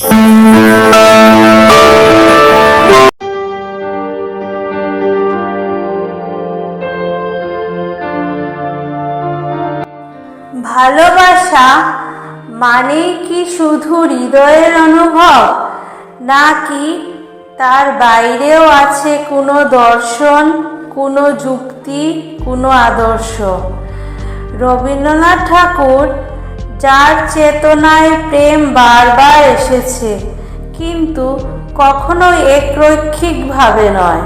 ভালোবাসা মানে কি শুধু হৃদয়ের অনুভব? নাকি তার বাইরেও আছে কোনো দর্শন, কোনো যুক্তি, কোনো আদর্শ? রবীন্দ্রনাথ ঠাকুর যার চেতনায় প্রেম বারবার এসেছে, কিন্তু কখনো একরৈখিকভাবে নয়।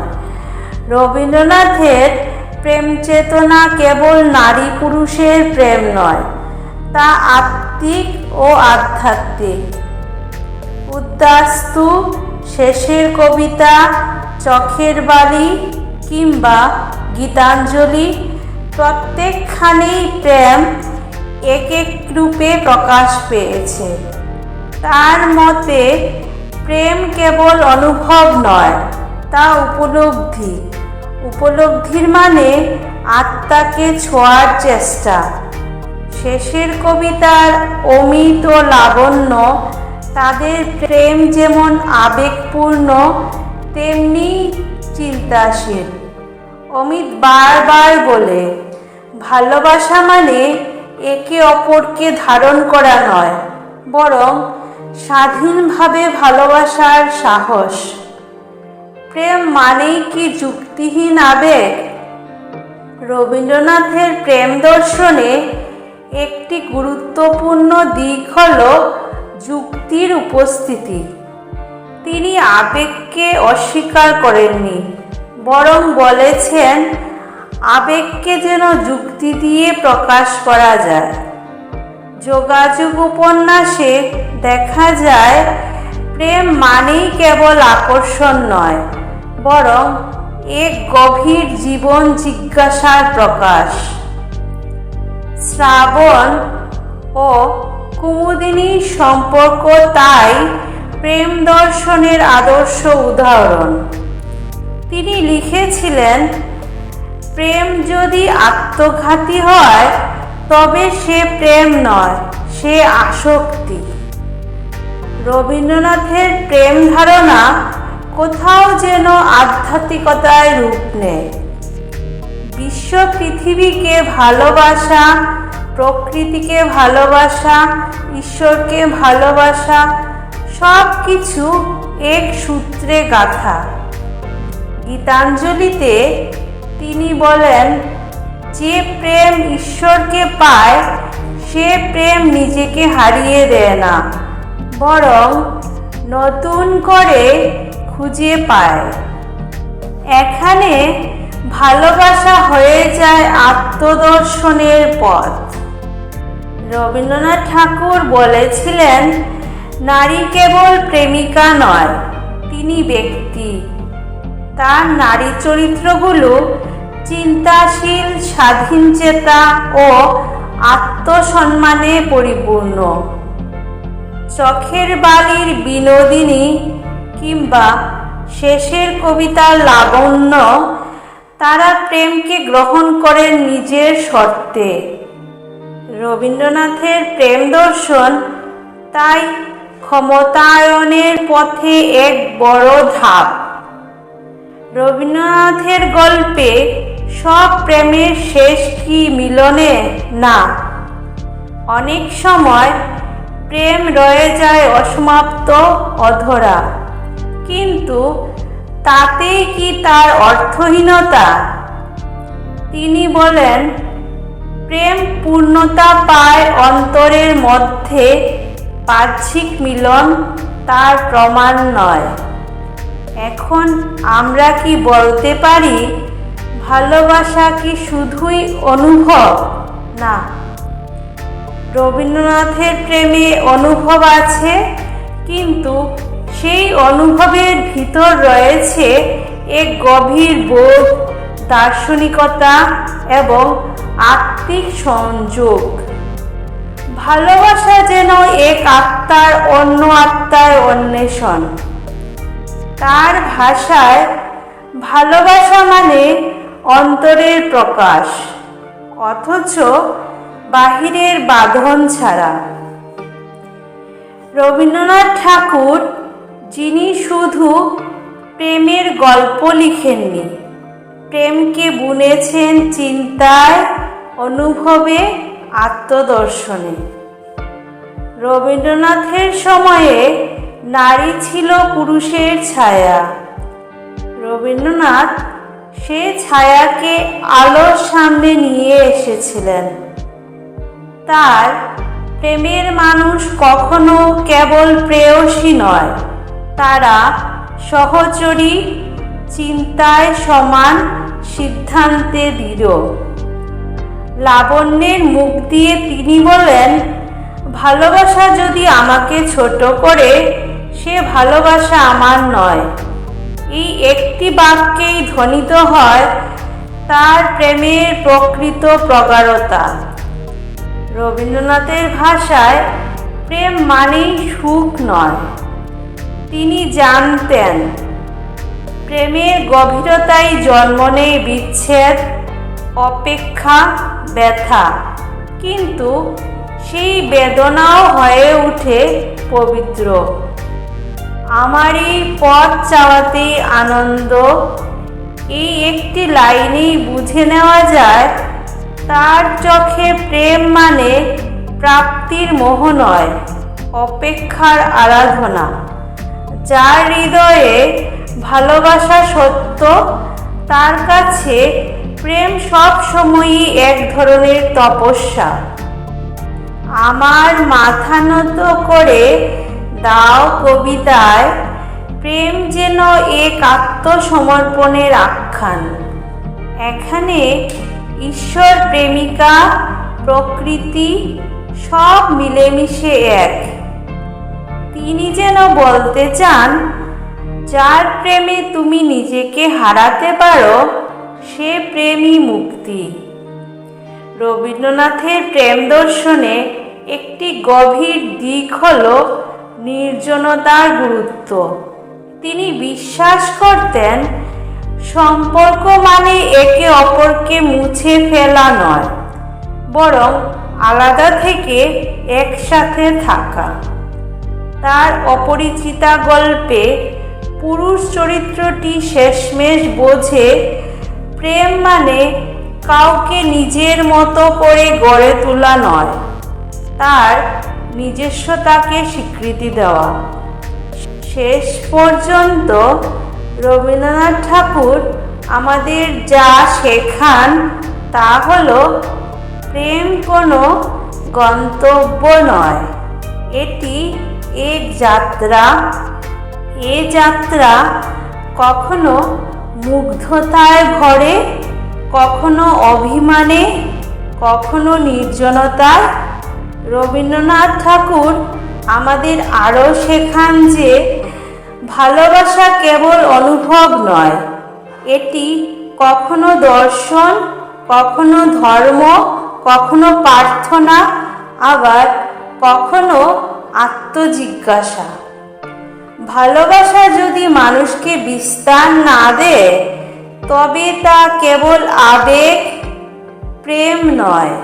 রবীন্দ্রনাথের প্রেম চেতনা কেবল নারী পুরুষের প্রেম নয়, তা আত্মিক ও আধ্যাত্মিক। উদ্দাস্তু শেষের কবিতা, চখের বালি কিংবা গীতাঞ্জলি প্রত্যেকখানেই প্রেম এক এক রূপে প্রকাশ পেয়েছে। তার মতে, প্রেম কেবল অনুভব নয়, তা উপলব্ধি। উপলব্ধির মানে আত্মাকে ছোঁয়ার চেষ্টা। শেষের কবিতার অমিত ও লাবণ্য তাদের প্রেম যেমন আবেগপূর্ণ, তেমনি চিন্তাশীল। অমিত বারবার বলে, ভালোবাসা মানে একে অপরকে ধারণ করা নয়, বরং স্বাধীনভাবে ভালোবাসার সাহস। প্রেম মানেই কি যুক্তিহীন আবেগ? রবীন্দ্রনাথের প্রেম দর্শনে একটি গুরুত্বপূর্ণ দিক হল যুক্তির উপস্থিতি। তিনি আবেগকে অস্বীকার করেননি, বরং বলেছেন আবেগকে যেন যুক্তি দিয়ে প্রকাশ করা যায়। যোগাযোগ উপন্যাসে দেখা যায়, প্রেম মানেই কেবল আকর্ষণ নয়, বরং এক গভীর জীবন জিজ্ঞাসার প্রকাশ। শ্রাবণ ও কুমুদিনীর সম্পর্ক তাই প্রেম দর্শনের আদর্শ উদাহরণ। তিনি লিখেছিলেন প্রেম যদি আত্মঘাতী হয়, তবে সে প্রেম নয়, সে আসক্তি। রবীন্দ্রনাথের প্রেম ধারণা কোথাও যেন আধ্যাত্মিকতায় রূপ নেয়। বিশ্ব পৃথিবীকে ভালোবাসা, প্রকৃতিকে ভালোবাসা, ঈশ্বরকে ভালোবাসা সব কিছু এক সূত্রে গাথা। গীতাঞ্জলিতে তিনি বলেন, যে প্রেম ঈশ্বরকে পায়, সে প্রেম নিজেকে হারিয়ে দেয় না, বরং নতুন করে খুঁজে পায়। এখানে ভালোবাসা হয়ে যায় আত্মদর্শনের পথ। রবীন্দ্রনাথ ঠাকুর বলেছিলেন, নারী কেবল প্রেমিকা নয়, তিনি ব্যক্তি। তার নারী চরিত্রগুলো চিন্তাশীল স্বাধীনচেতা ও আত্মসম্মানে পরিপূর্ণ। চোখের বালির বিনোদিনী কিংবা শেষের কবিতার লাবণ্য, তারা প্রেমকে গ্রহণ করেন নিজের শর্তে। রবীন্দ্রনাথের প্রেম দর্শন তাই ক্ষমতায়নের পথে এক বড় ধাপ। রবীন্দ্রনাথের গল্পে সব প্রেমের শেষ কি মিলনে? না। অনেক সময় প্রেম রয়ে যায় অসমাপ্ত, অধরা। কিন্তু তাতেই কি তার অর্থহীনতা? তিনি বলেন, প্রেম পূর্ণতা পায় অন্তরের মধ্যে বাহ্যিক মিলন, তার প্রমাণ নয়। এখন আমরা কি বলতে পারি, ভালোবাসা কি শুধুই অনুভব? না। রবীন্দ্রনাথের প্রেমে অনুভব আছে, কিন্তু সেই অনুভবের ভিতর রয়েছে এক গভীর বোধ, দার্শনিকতা এবং আত্মিক সংযোগ। ভালোবাসা যেন এক আত্মার অন্য আত্মার অন্বেষণ। তার ভাষায় ভালোবাসা মানে অন্তরের প্রকাশ, অথচ বাহিরের বাঁধন ছাড়া। রবীন্দ্রনাথ ঠাকুর, যিনি শুধু প্রেমের গল্প লিখেননি, প্রেমকে বুনেছেন চিন্তায়, অনুভবে, আত্মদর্শনে। রবীন্দ্রনাথের সময়ে নারী ছিল পুরুষের ছায়া। রবীন্দ্রনাথ সে ছায়াকে আলোর সামনে নিয়ে এসেছিলেন। তার প্রেমের মানুষ কখনো কেবল প্রেয়সী নয়, তারা সহচরী, চিন্তায় সমান, সিদ্ধান্তে দৃঢ়। লাবণ্যের মুখ দিয়ে তিনি বলেন, ভালোবাসা যদি আমাকে ছোট করে সে ভালোবাসা আমার নয়। এই একটি বাক্যেই ধ্বনিত হয় তার প্রেমের প্রকৃত প্রগাঢ়তা। রবীন্দ্রনাথের ভাষায়, প্রেম মানেই সুখ নয়। তিনি জানতেন প্রেমের গভীরতায় জন্ম নেই বিচ্ছেদ, অপেক্ষা, ব্যথা। কিন্তু সেই বেদনাও হয়ে ওঠে পবিত্র। আমারই পথ চাওয়াতেই আনন্দ। এই একটি লাইনেই বুঝে নেওয়া যায়, তার চোখে প্রেম মানে প্রাপ্তির মোহ নয়, অপেক্ষার আরাধনা। যার হৃদয়ে ভালোবাসা সত্য, তার কাছে প্রেম সব সময়ই এক ধরনের তপস্যা। আমার মাথা নত করে দাও কবিতায়, প্রেম যেন এক আত্মসমর্পণের আখ্যান। এখানে ঈশ্বর, প্রেমিকা, প্রকৃতি সব মিলেমিশে এক। তিনি যেন বলতে চান, যার প্রেমে তুমি নিজেকে হারাতে পারো, সে প্রেমই মুক্তি। রবীন্দ্রনাথের প্রেম দর্শনে একটি গভীর দিক হল নির্জনতার গুরুত্ব। তিনি বিশ্বাস করতেন, সম্পর্ক মানে একে অপরকে মুছে ফেলা নয়, বরং আলাদা থেকে একসাথে থাকা। তার অপরিচিতা গল্পে পুরুষ চরিত্রটি শেষমেশ বোঝে, প্রেম মানে কাউকে নিজের মতো করে গড়ে তোলা নয়। তার নিজস্বতাকে স্বীকৃতি দেওয়া। শেষ পর্যন্ত রবীন্দ্রনাথ ঠাকুর আমাদের যা শেখান, তা হলো প্রেম কোনো গন্তব্য নয়। এটি এক যাত্রা। এ যাত্রা কখনো মুগ্ধতায় ভরে, কখনো অভিমানে, কখনো নির্জনতায় রবীন্দ্রনাথ ঠাকুর আমাদের আরও শেখান যে ভালোবাসা কেবল অনুভব নয়, এটি কখনো দর্শন, কখনো ধর্ম, কখনো প্রার্থনা, আবার কখনো আত্মজিজ্ঞাসা। ভালোবাসা যদি মানুষকে বিস্তার না দেয়, তবে তা কেবল আবেগ, প্রেম নয়।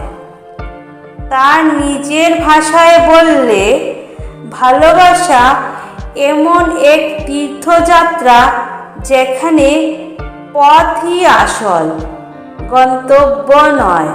তার নিজের ভাষায় বললে ভালোবাসা এমন এক তীর্থযাত্রা যেখানে পথই আসল গন্তব্য নয়।